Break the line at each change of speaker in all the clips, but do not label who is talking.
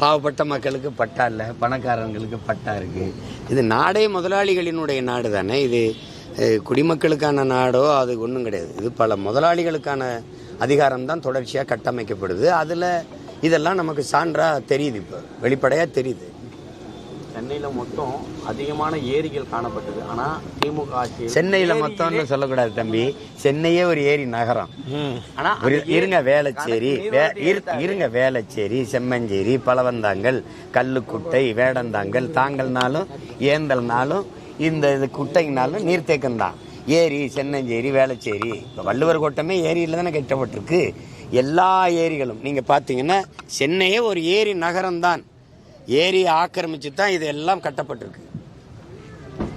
பாவப்பட்ட மக்களுக்கு பட்டா இல்லை பணக்காரங்களுக்கு பட்டா இருக்கு. இது நாடே முதலாளிகளினுடைய நாடு தானே இது குடிமக்களுக்கான நாடோ அது ஒன்றும் கிடையாது. இது பல முதலாளிகளுக்கான அதிகாரம் தான் தொடர்ச்சியாக கட்டமைக்கப்படுது. அதில் இதெல்லாம் நமக்கு சான்றாக தெரியுது இப்போ வெளிப்படையாக தெரியுது.
சென்னையில மொத்தம் அதிகமான ஏரிகள் காணப்பட்டது. ஆனா திமுக ஆட்சி
சென்னையில் மொத்தம்னு சொல்லக்கூடாது தம்பி. சென்னையே ஒரு ஏரி நகரம்.
ஆனா
இரு- இருங்க வேளச்சேரி. இருங்க வேளச்சேரி செம்மஞ்சேரி பலவந்தாங்கல் கல்லுக்குட்டை வேடந்தாங்கல் தாங்கல்னாலும் ஏந்தல்னாலும் இந்த இது குட்டைனாலும் நீர்த்தேக்கம் தான் ஏரி சென்னஞ்சேரி வேளச்சேரி. இப்போ வள்ளுவர் கோட்டமே ஏரியில் தானே கட்டப்பட்டிருக்கு. எல்லா ஏரிகளும் நீங்கள் பார்த்தீங்கன்னா சென்னையே ஒரு ஏரி நகரம் தான் ஏரியை ஆக்கிரமிச்சு தான் இது எல்லாம் கட்டப்பட்டிருக்கு.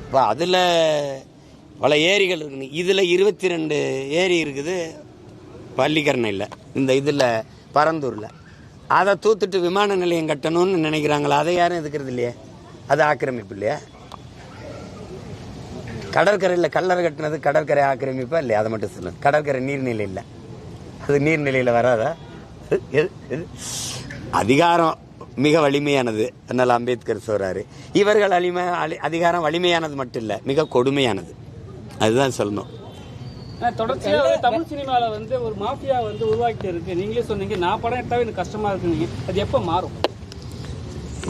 இப்போ அதில் பல ஏரிகள் இருக்குன்னு. இதில் இருபத்தி ரெண்டு ஏரி இருக்குது. பள்ளிக்கரணையில் இந்த இதில் பரந்தூரில். அதை தூத்துட்டு விமான நிலையம் கட்டணும்னு நினைக்கிறாங்களா அதை யாரும் எதுக்கிறது இல்லையே? அது ஆக்கிரமிப்பு இல்லையா? கடற்கரையில் கல்லறை கட்டினது கடற்கரை ஆக்கிரமிப்பா இல்லையா? அதை மட்டும் சொல்லுங்கள் கடற்கரை நீர்நிலை இல்லை. அது நீர்நிலையில் வராதா? அதிகாரம் மிக வலிமையானது அதனால் அம்பேத்கர் சொல்றாரு. இவர்கள் அலிமை அலி- அதிகாரம் வலிமையானது மட்டும் இல்லை மிக கொடுமையானது. அதுதான் சொல்லணும்.
தொடர்ச்சியா தமிழ் சினிமால வந்து ஒரு மாஃபியா வந்து உருவாக்கிட்டு இருக்கு. நீங்களே சொன்னீங்க நான் படம் எடுத்தாவே எனக்கு கஷ்டமா இருக்குங்க அது எப்ப மாறும்?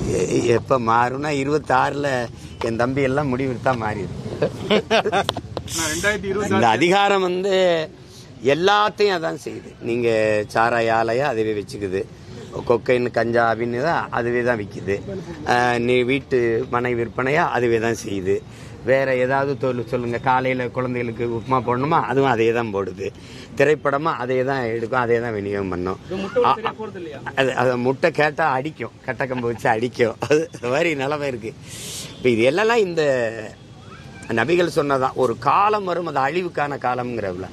எ- எப்ப மாறும்னா இருபத்தாறுல என் தம்பி எல்லாம் முடிவு தான் மாறிடும் இந்த அதிகாரம் வந்து எல்லாத்தையும் அதான் செய்யுது. நீங்க சாராய ஆலையா அதுவே வச்சுக்குது. கொக்கைன்னு கஞ்சா அப்படின்னு தான் அதுவே தான் விற்கிது நீ வீட்டு மனை விற்பனையா அதுவே தான் செய்யுது. வேற ஏதாவது தொழில் சொல்லுங்க. காலையில குழந்தைகளுக்கு உப்புமா போடணுமா? அதுவும் அதே தான் போடுது. திரைப்படமா அதே தான் எடுக்கும் அதே தான் விநியோகம் பண்ணும். அது அது முட்டை கேட்டால் அடிக்கும். கட்டக்கம்பு வச்சு அடிக்கும். அது மாதிரி நிலைமை இருக்கு. இப்போ இது எல்லாம் இந்த நபிகள் சொன்னதான் ஒரு காலம் வரும் அது அழிவுக்கான காலம்ங்கிறவுல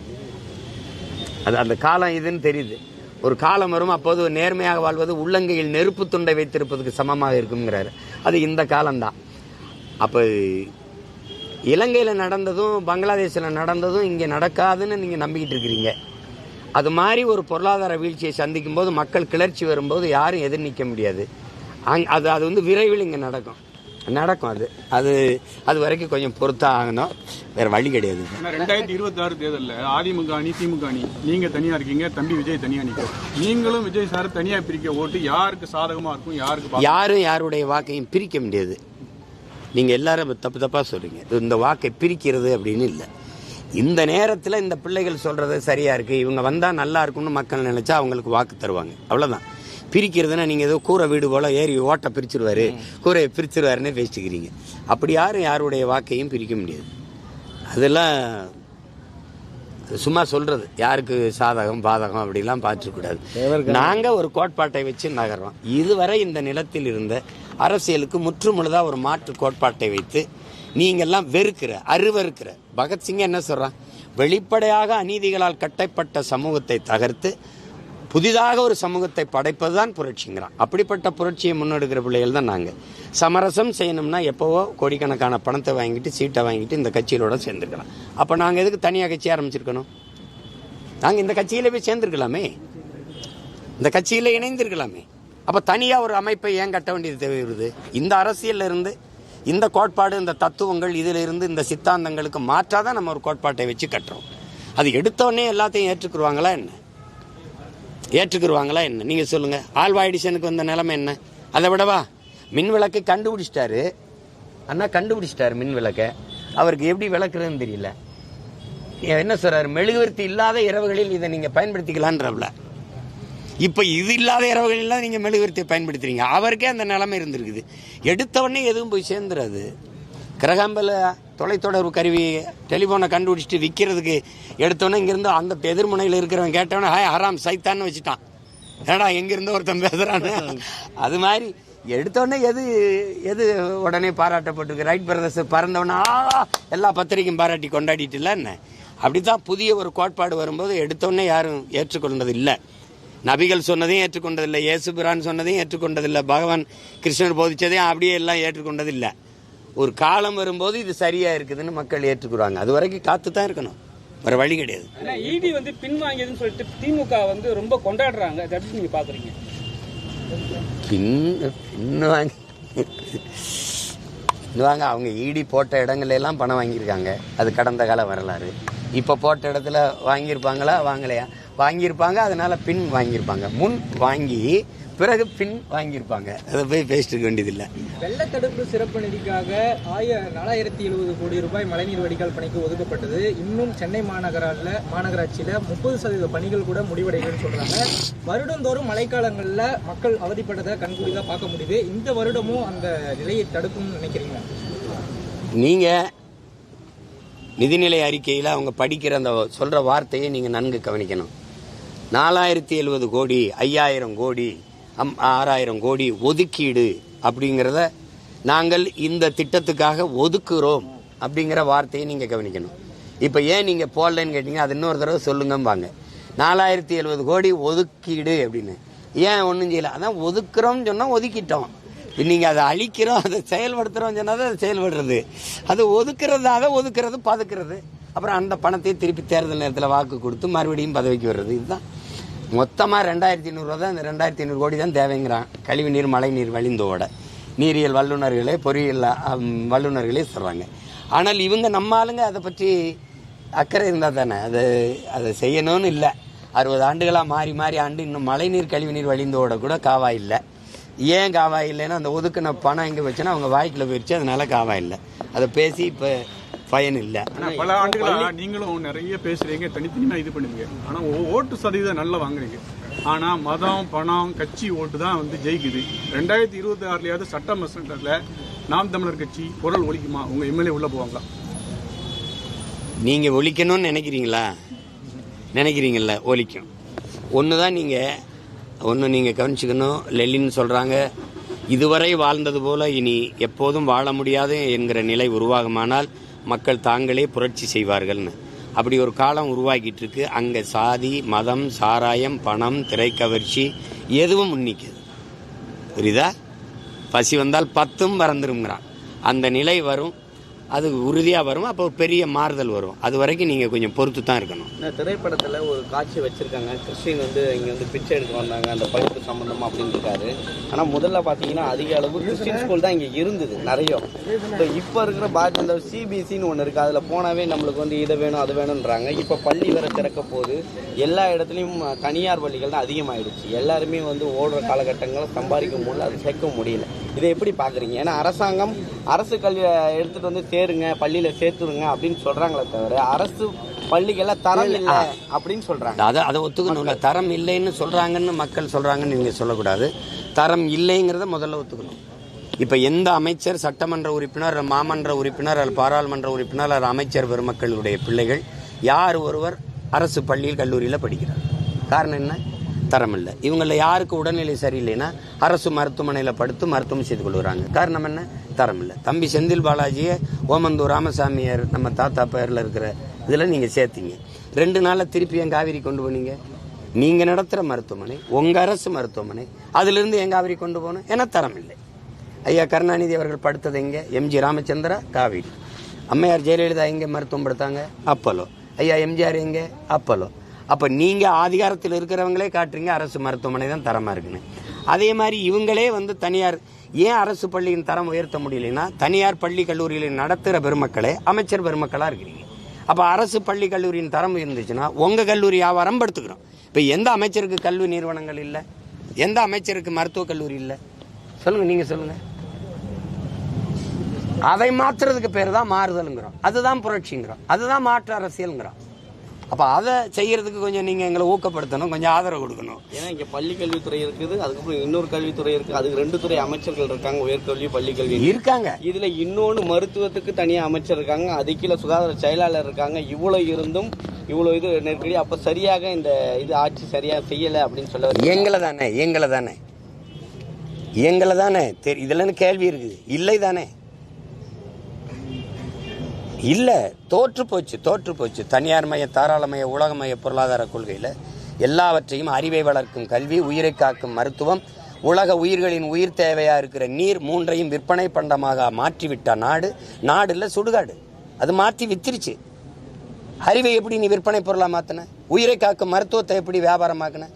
அது அந்த காலம் இதுன்னு தெரியுது. ஒரு காலம் வரும் அப்போது நேர்மையாக வாழ்வது உள்ளங்கையில் நெருப்பு துண்டை வைத்திருப்பதுக்கு சமமாக இருக்குங்கிறார் அது இந்த காலம்தான். அப்போ இலங்கையில் நடந்ததும் பங்களாதேஷில் நடந்ததும் இங்கே நடக்காதுன்னு நீங்கள் நம்பிக்கிட்டு இருக்கிறீங்க. அது மாதிரி ஒரு பொருளாதார வீழ்ச்சியை சந்திக்கும் போது மக்கள் கிளர்ச்சி வரும்போது யாரும் எதிர் நிற்க முடியாது. அங் அது அது வந்து விரைவில் இங்கே நடக்கும். நடக்கும் அது. அது அது வரைக்கும் கொஞ்சம் பொறுத்தா ஆகணும் வேற வழி கிடையாது.
ரெண்டாயிரத்தி இருபத்தி ஆறு தேர்தலில் அதிமுக அணி திமுக அணி நீங்க தனியா இருக்கீங்க தம்பி விஜய் தனியா நிற்கும் நீங்களும் விஜய் சார் தனியா பிரிக்க ஓட்டு யாருக்கு சாதகமா இருக்கும் யாருக்கு
யாரும் யாருடைய வாக்கையும் பிரிக்க முடியாது. நீங்கள் எல்லாரும் தப்பு தப்பாக சொல்றீங்க. இந்த வாக்கை பிரிக்கிறது அப்படின்னு இல்லை. இந்த நேரத்தில் இந்த பிள்ளைகள் சொல்றது சரியா இருக்கு. இவங்க வந்தால் நல்லா இருக்கும்னு மக்கள் நினைச்சா அவங்களுக்கு வாக்கு தருவாங்க. அவ்வளோதான் பிரிக்கிறதுனா நீங்கள் ஏதோ கூரை வீடு போல ஏறி ஓட்டை பிரிச்சிருவாரு. கூரையை பிரிச்சிருவாருன்னு பேசிக்கிறீங்க. அப்படி யாரும் யாருடைய வாக்கையும் பிரிக்க முடியாது. அதெல்லாம் அது சும்மா சொல்றது. யாருக்கு சாதகம் பாதகம் அப்படிலாம் பார்த்துக்கூடாது. நாங்க ஒரு கோட்பாட்டை வச்சு நகர்றோம். இதுவரை இந்த நிலத்தில் இருந்த அரசியலுக்கு முற்றுமுழுதா ஒரு மாற்று கோட்பாட்டை வைத்து நீங்கெல்லாம் வெறுக்கிற அருவருக்கிற பகத்சிங் என்ன சொல்றான்? வெளிப்படையாக அநீதிகளால் கட்டப்பட்ட சமூகத்தை தகர்த்து புதிதாக ஒரு சமூகத்தை படைப்பது தான் புரட்சிங்கிறான். அப்படிப்பட்ட புரட்சியை முன்னெடுக்கிற பிள்ளைகள் தான் நாங்கள் சமரசம் செய்யணும்னா எப்போவோ கோடிக்கணக்கான பணத்தை வாங்கிட்டு சீட்டை வாங்கிட்டு இந்த கட்சியிலோட சேர்ந்துருக்கலாம். அப்போ நாங்கள் எதுக்கு தனியாக கட்சி ஆரம்பிச்சிருக்கணும்? நாங்கள் இந்த கட்சியில் போய் சேர்ந்துருக்கலாமே. இந்த கட்சியில் இணைந்திருக்கலாமே. அப்போ தனியாக ஒரு அமைப்பை ஏன் கட்ட வேண்டியது தேவை வருது இந்த அரசியல்ல இருந்து இந்த கோட்பாடு இந்த தத்துவங்கள் இதில் இருந்து இந்த சித்தாந்தங்களுக்கு மாற்றாதான் நம்ம ஒரு கோட்பாட்டை வச்சு கட்டுறோம். அது எடுத்தோடனே எல்லாத்தையும் ஏற்றுக்குருவாங்களா என்ன? ஏற்றுக்குருவாங்களா என்ன? நீங்கள் சொல்லுங்கள் ஆல்வா எடிசனுக்கு வந்த நிலைமை என்ன? அதை விடவா? மின் விளக்கு கண்டுபிடிச்சிட்டாரு. அண்ணா கண்டுபிடிச்சிட்டாரு மின் விளக்கை அவருக்கு எப்படி விளக்குறதுன்னு தெரியல. என்ன சொல்கிறார் மெழுகுவர்த்தி இல்லாத இரவுகளில் இதை நீங்கள் பயன்படுத்திக்கலான்றவல இப்போ இது இல்லாத இரவுகளில் நீங்கள் மெழுகுவர்த்தியை பயன்படுத்துகிறீங்க அவருக்கே அந்த நிலைமை இருந்திருக்குது. எடுத்தவொடனே எதுவும் போய் சேர்ந்துடாது கிரகாம்பல தொலைத்தொடர்பு கருவி டெலிஃபோனை கண்டுபிடிச்சிட்டு விற்கிறதுக்கு எடுத்தோன்னே இங்கேருந்து அந்த எதிர்முனையில் இருக்கிறவன் கேட்டவனே ஹாய் ஹராம் சைத்தான்னு வச்சுட்டான். ஏடா எங்கேருந்து ஒருத்தன் பேசுறான்னு? அது மாதிரி எடுத்தோடனே எது எது உடனே பாராட்டப்பட்டிருக்கு? ரைட் பிரதர்ஸ் பறந்தவனா எல்லா பத்திரிக்கையும் பாராட்டி கொண்டாடிட்டு என்ன? அப்படித்தான் புதிய ஒரு கோட்பாடு வரும்போது எடுத்தோடனே யாரும் ஏற்றுக்கொண்டது இல்லை. நபிகள் சொன்னதையும் ஏற்றுக்கொண்டதில்லை இயேசு பிரான் சொன்னதையும் ஏற்றுக்கொண்டதில்லை பகவான் கிருஷ்ணர் போதிச்சதையும் அப்படியே எல்லாம் ஏற்றுக்கொண்டதில்லை ஒரு காலம் வரும்போது இது சரியா இருக்குதுன்னு மக்கள் ஏற்றுக்குறாங்க. அது வரைக்கும் காத்து தான் இருக்கணும். வேற வழி கிடையாது.
இடி வந்து பின்வாங்கியதுன்னு சொல்லிட்டு திமுக வந்து ரொம்ப கொண்டாடுறாங்க. அதை எப்படி நீங்க பாக்குறீங்க?
பின் பின் வாங்கி அவங்க ஈடி போட்ட இடங்கள்ல எல்லாம் பணம் வாங்கியிருக்காங்க. அது கடந்த கால வரலாறு. இப்போ போட்ட இடத்துல வாங்கியிருப்பாங்களா? வாங்கலையா? வாங்கியிருப்பாங்க அதனால பின் வாங்கியிருப்பாங்க. முன் வாங்கி பிறகு பின் வாங்கியிருப்பாங்க. அதை போய் பேசிட்டு இருக்க வேண்டியதில்லை.
வெள்ள தடுப்பு சிறப்பு நிதிக்காக ஆய நாலாயிரத்தி எழுபது கோடி ரூபாய் மழைநீர் வடிகால் பணிக்கு ஒதுக்கப்பட்டது. இன்னும் சென்னை மாநகரால மாநகராட்சியில முப்பது சதவீத பணிகள் கூட முடிவடைகள்னு சொல்றாங்க. வருடந்தோறும் மழைக்காலங்கள்ல மக்கள் அவதிப்பட்டதை கண்கூடிதான் பார்க்க முடியுது. இந்த வருடமும் அந்த நிலையை தடுக்கும்னு நினைக்கிறீங்க
நீங்கள் நிதிநிலை அறிக்கையில் அவங்க படிக்கிற அந்த சொல்கிற வார்த்தையை நீங்கள் நன்கு கவனிக்கணும். நாலாயிரத்தி எழுபது கோடி ஐயாயிரம் கோடி அம் ஆறாயிரம் கோடி ஒதுக்கீடு அப்படிங்கிறத நாங்கள் இந்த திட்டத்துக்காக ஒதுக்குறோம் அப்படிங்கிற வார்த்தையை நீங்கள் கவனிக்கணும். இப்போ ஏன் நீங்கள் போடலன்னு கேட்டீங்க அது இன்னொரு தடவை சொல்லுங்கம்பாங்க. நாலாயிரத்தி எழுபது கோடி ஒதுக்கீடு அப்படின்னு. ஏன் ஒன்றும் செய்யலை? அதான் ஒதுக்குறோம்னு சொன்னால் ஒதுக்கிட்டோம். நீங்கள் அதை அழிக்கிறோம் அதை செயல்படுத்துகிறோம் சொன்னால் அது செயல்படுறது. அது ஒதுக்கிறதாக ஒதுக்கிறது ஒதுக்குறது அப்புறம் அந்த பணத்தை திருப்பி தேர்தல் நேரத்தில் வாக்கு கொடுத்து மறுபடியும் பதவிக்கு வர்றது. இதுதான். மொத்தமாக ரெண்டாயிரத்தி ஐநூறுரூவா தான் இந்த ரெண்டாயிரத்தி ஐநூறு கோடி தான் தேவைங்கிறான். கழிவு நீர் மழை நீர் வழிந்தோட. நீரியல் வல்லுநர்களே பொறியியல் வல்லுநர்களே சொல்கிறாங்க ஆனால் இவங்க நம்ம ஆளுங்க அதை பற்றி அக்கறை இருந்தால் தானே. அது அதை செய்யணும்னு இல்லை. அறுபது ஆண்டுகளாக மாறி மாறி ஆண்டு இன்னும் மழைநீர் கழிவு நீர் வழிந்தோட கூட காவா இல்லை. ஏன் காவா இல்லைன்னா அந்த ஒதுக்குன பணம் எங்கே வச்சுன்னா அவங்க வாய்க்குள்ள போயிடுச்சு அதனால காவா இல்லை. அதை பேசி இப்போ பயன் இல்லை.
ஆனா பல ஆண்டுகளா நீங்களும் நிறைய பேசுறீங்க தனித்தனியா இது பண்ணுவீங்க. ஆனா ஓ- ஓட்டு சதவீதம் நல்லா வாங்குறீங்க. ஆனா மதம் பணம் கட்சி ஓட்டு தான் வந்து ஜெயிக்குது. ரெண்டாயிரத்தி இருபத்தி ஆறுலயாவது சட்டமன்றத்துல நாம் தமிழர் கட்சி குரல் ஒலிக்குமா? உங்க எம்எல்ஏ உள்ள போவாங்களா
நீங்கள் ஒழிக்கணும்னு நினைக்கிறீங்களா? நினைக்கிறீங்கள ஒழிக்கும் ஒன்று தான் நீங்கள் ஒன்று நீங்கள் கவனிச்சுக்கணும். லெலின்னு சொல்கிறாங்க இதுவரை வாழ்ந்தது போல இனி எப்போதும் வாழ முடியாது என்கிற நிலை உருவாகுமானால் மக்கள் தாங்களே புரட்சி செய்வார்கள்னு. அப்படி ஒரு காலம் உருவாக்கிட்டு இருக்கு அங்கே சாதி மதம் சாராயம் பணம் திரைக்கவர்ச்சி எதுவும் உன்னிக்குது. புரியுதா? பசி வந்தால் பத்தும் பறந்துருங்கிறான் அந்த நிலை வரும். அது உறுதியாக வரும் அப்போ ஒரு பெரிய மாறுதல் வரும். அது வரைக்கும் நீங்கள் கொஞ்சம் பொறுத்து தான் இருக்கணும்
திரைப்படத்தில் ஒரு காட்சி வச்சுருக்காங்க. கிறிஸ்டின் வந்து இங்கே வந்து பிச்சை எடுக்க வந்தாங்க அந்த படிப்பு சம்மந்தமாக அப்படின்னு இருக்காரு. ஆனால் முதல்ல பார்த்தீங்கன்னா அதிக அளவு கிறிஸ்டின் ஸ்கூல் தான் இங்கே இருந்தது நிறைய. இப்போ இருக்கிற பாரதிய இந்த சிபிஎஸ்சின்னு ஒன்று இருக்குது அதில் போனாவே நம்மளுக்கு வந்து இதை வேணும் அது வேணும்ன்றாங்க. இப்போ பள்ளி வர திறக்க போது எல்லா இடத்துலையும் தனியார் பள்ளிகள் தான் அதிகமாகிடுச்சு எல்லாருமே வந்து ஓடுற காலகட்டங்களை சம்பாதிக்க முடியல அது சேர்க்க முடியல. இதை எப்படி பாக்குறீங்க? ஏன்னா அரசாங்கம் அரசு கல்வி எடுத்துட்டு வந்து சேருங்க பள்ளியில சேர்த்துருங்க அப்படின்னு சொல்றாங்களே தவிர அரசு பள்ளிகள்ல தரம் இல்லை அப்படின்னு சொல்றாங்க.
அதை அதை ஒத்துக்கணும்ல தரம் இல்லைன்னு சொல்கிறாங்கன்னு மக்கள் சொல்கிறாங்கன்னு நீங்கள் சொல்லக்கூடாது. தரம் இல்லைங்கிறத முதல்ல ஒத்துக்கணும். இப்போ எந்த அமைச்சர் சட்டமன்ற உறுப்பினர் மாமன்ற உறுப்பினர் அல்லது பாராளுமன்ற உறுப்பினர் அல்லது அமைச்சர் பெருமக்களுடைய பிள்ளைகள் யார் ஒருவர் அரசு பள்ளியில் கல்லூரியில் படிக்கிறார்? காரணம் என்ன? தரமில்லை. இவங்களில் யாருக்கு உடல்நிலை சரியில்லைன்னா அரசு மருத்துவமனையில் படுத்து மருத்துவம் செய்து கொள்கிறாங்க காரணம் என்ன? தரமில்லை. தம்பி செந்தில் பாலாஜியை ஓமந்தூர் ராமசாமியார் நம்ம தாத்தா பேரில் இருக்கிற இதில் நீங்கள் சேர்த்தீங்க. ரெண்டு நாளில் திருப்பி என் காவிரி கொண்டு போனீங்க? நீங்கள் நடத்துகிற மருத்துவமனை உங்கள் அரசு மருத்துவமனை அதிலிருந்து என் காவிரி கொண்டு போகணும்? ஏன்னா தரம் இல்லை ஐயா கருணாநிதி அவர்கள் படுத்தது எங்கே? எம்ஜி ராமச்சந்திரா காவிரி. அம்மையார் ஜெயலலிதா எங்கே மருத்துவம் படுத்தாங்க? அப்பலோ ஐயா எம்ஜிஆர் எங்கே? அப்பலோ அப்போ நீங்கள் அதிகாரத்தில் இருக்கிறவங்களே காட்டுறீங்க அரசு மருத்துவமனை தான் தரமாக இருக்குன்னு. அதே மாதிரி இவங்களே வந்து தனியார் ஏன் அரசு பள்ளியின் தரம் உயர்த்த முடியலைன்னா தனியார் பள்ளி கல்லூரிகளை நடத்துகிற பெருமக்களே அமைச்சர் பெருமக்களாக இருக்கிறீங்க. அப்போ அரசு பள்ளி கல்லூரியின் தரம் இருந்துச்சுன்னா உங்கள் கல்லூரி வியாபாரம் படுத்துக்கிறோம். இப்போ எந்த அமைச்சருக்கு கல்வி நிறுவனங்கள் இல்லை? எந்த அமைச்சருக்கு மருத்துவக் கல்லூரி இல்லை? சொல்லுங்கள் நீங்கள் சொல்லுங்கள் அதை மாற்றுறதுக்கு பேர் தான் மாறுதலுங்கிறோம். அதுதான் புரட்சிங்கிறோம். அதுதான் மாற்று அரசியலுங்கிறோம். அப்ப அதை செய்யறதுக்கு கொஞ்சம் நீங்க எங்களை ஊக்கப்படுத்தணும் கொஞ்சம் ஆதரவு கொடுக்கணும்.
ஏன்னா இங்க பள்ளி கல்வித்துறை இருக்குது அதுக்கப்புறம் இன்னொரு கல்வித்துறை இருக்கு. அதுக்கு ரெண்டு துறை அமைச்சர்கள் இருக்காங்க உயர்கல்வி பள்ளி கல்வி.
இருக்காங்க.
இதுல இன்னொன்னு மருத்துவத்துக்கு தனியா அமைச்சர் இருக்காங்க அது கீழே சுகாதார செயலாளர் இருக்காங்க. இவ்வளவு இருந்தும் இவ்வளவு இது நெருக்கடி. அப்ப சரியாக இந்த இது ஆட்சி சரியா செய்யல அப்படின்னு சொல்ல.
எங்களை தானே எங்களை தானே. எங்களை தானே. தெரி இதுலன்னு கேள்வி இருக்குது. இல்லை தானே. இல்லை தோற்று போச்சு தோற்று போச்சு. தனியார் மய தாராளமய உலகமய பொருளாதார கொள்கையில் எல்லாவற்றையும் அறிவை வளர்க்கும் கல்வி உயிரை காக்கும் மருத்துவம் உலக உயிர்களின் உயிர் தேவையாக இருக்கிற நீர் மூன்றையும் விற்பனை பண்டமாக மாற்றிவிட்ட நாடு நாடு இல்லை சுடுகாடு. அது மாற்றி வித்துருச்சு. அறிவை எப்படி நீ விற்பனை பொருளாக மாற்றின உயிரை காக்கும் மருத்துவத்தை எப்படி வியாபாரமாக்கின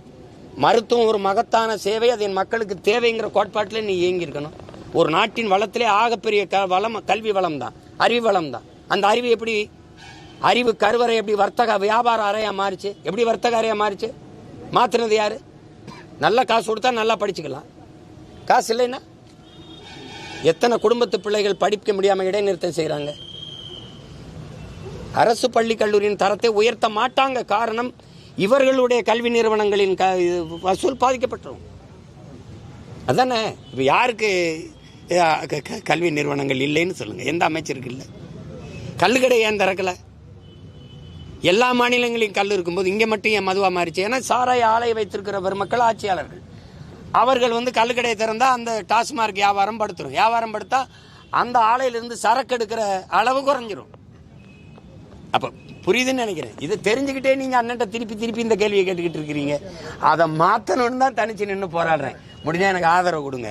மருத்துவம் ஒரு மகத்தான சேவை அது என் மக்களுக்கு தேவைங்கிற கோட்பாட்டில் நீ இயங்கியிருக்கணும். ஒரு நாட்டின் வளத்திலே ஆகப்பெரிய க வளம் கல்வி வளம் தான் அறிவு வளம் தான் அந்த அறிவு எப்படி? அறிவு கருவறை எப்படி வர்த்தக வியாபார அறையாக மாறிச்சு? எப்படி வர்த்தக அறையாக மாறிச்சு? மாற்றினது யார்? நல்ல காசு கொடுத்தா நல்லா படிச்சுக்கலாம். காசு இல்லைன்னா எத்தனை குடும்பத்து பிள்ளைகள் படிக்க முடியாமல் இடைநிறுத்தம் செய்கிறாங்க அரசு பள்ளி கல்லூரியின் தரத்தை உயர்த்த மாட்டாங்க. காரணம் இவர்களுடைய கல்வி நிறுவனங்களின் க வசூல் பாதிக்கப்பட்டுரும். அதானே? இப்போ யாருக்கு கல்வி நிறுவனங்கள் இல்லைன்னு சொல்லுங்கள் எந்த அமைச்சருக்கு இல்லை? கல்லுக்கடை ஏன் திறக்கல? எல்லா மாநிலங்களையும் கல் இருக்கும்போது இங்கே மட்டும் ஏன் மதுவாக மாறிச்சு? ஏன்னா சாராய ஆலை வைத்திருக்கிற பெருமக்கள் ஆட்சியாளர்கள். அவர்கள் வந்து கல்லுக்கடையை திறந்தால் அந்த டாஸ்மார்க் வியாபாரம் படுத்துரும். வியாபாரம் படுத்தா அந்த ஆலையிலிருந்து சரக்கு எடுக்கிற அளவு குறைஞ்சிரும். அப்போ புரியுதுன்னு நினைக்கிறேன். இதை தெரிஞ்சுக்கிட்டே நீங்கள் அண்ணன்ட்ட திருப்பி திருப்பி இந்த கேள்வியை கேட்டுக்கிட்டு இருக்கிறீங்க. அதை மாற்றணும்னு தான் தனிச்சு நின்று போராடுறேன். முடிஞ்சால் எனக்கு ஆதரவு கொடுங்க.